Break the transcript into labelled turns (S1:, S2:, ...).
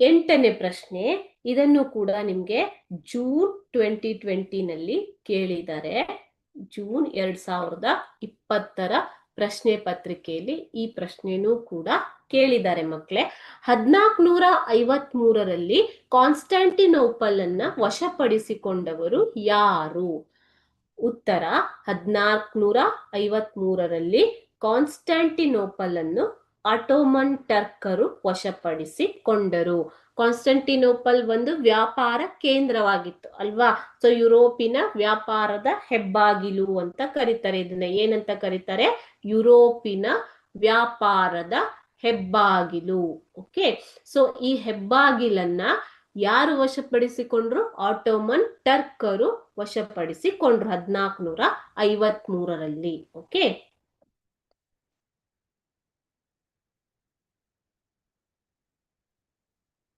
S1: ಎಂಟನೇ ಪ್ರಶ್ನೆ, ಇದನ್ನು ಕೂಡ ನಿಮ್ಗೆ ಜೂನ್ ಟ್ವೆಂಟಿ ಟ್ವೆಂಟಿನಲ್ಲಿ ಕೇಳಿದ್ದಾರೆ. ಜೂನ್ ಎರಡ್ ಸಾವಿರದ ಇಪ್ಪತ್ತರ ಪ್ರಶ್ನೆ ಪತ್ರಿಕೆಯಲ್ಲಿ ಈ ಪ್ರಶ್ನೆನೂ ಕೂಡ ಕೇಳಿದ್ದಾರೆ ಮಕ್ಕಳೇ ಹದ್ನಾಲ್ಕುನೂರ ಐವತ್ ಮೂರರಲ್ಲಿ ಕಾನ್ಸ್ಟಾಂಟಿನೋಪಲ್ ಅನ್ನ ವಶಪಡಿಸಿಕೊಂಡವರು ಯಾರು? ಉತ್ತರ, ಹದ್ನಾಲ್ಕುನೂರ ಐವತ್ ಮೂರರಲ್ಲಿ ಕಾನ್ಸ್ಟಾಂಟಿನೋಪಲ್ ಅನ್ನು ಆಟೋಮನ್ ಟರ್ಕರು ವಶಪಡಿಸಿಕೊಂಡರು. ಕಾನ್ಸ್ಟಂಟಿನೋಪಲ್ ಒಂದು ವ್ಯಾಪಾರ ಕೇಂದ್ರವಾಗಿತ್ತು ಅಲ್ವಾ? ಸೊ ಯುರೋಪಿನ ವ್ಯಾಪಾರದ ಹೆಬ್ಬಾಗಿಲು ಅಂತ ಕರೀತಾರೆ. ಇದನ್ನ ಏನಂತ ಕರೀತಾರೆ? ಯುರೋಪಿನ ವ್ಯಾಪಾರದ ಹೆಬ್ಬಾಗಿಲು. ಓಕೆ ಸೊ ಈ ಹೆಬ್ಬಾಗಿಲನ್ನ ಯಾರು ವಶಪಡಿಸಿಕೊಂಡ್ರು? ಆಟೋಮನ್ ಟರ್ಕರು ವಶಪಡಿಸಿಕೊಂಡ್ರು ಹದಿನಾಲ್ಕುನೂರ ಐವತ್ ಮೂರರಲ್ಲಿ ಓಕೆ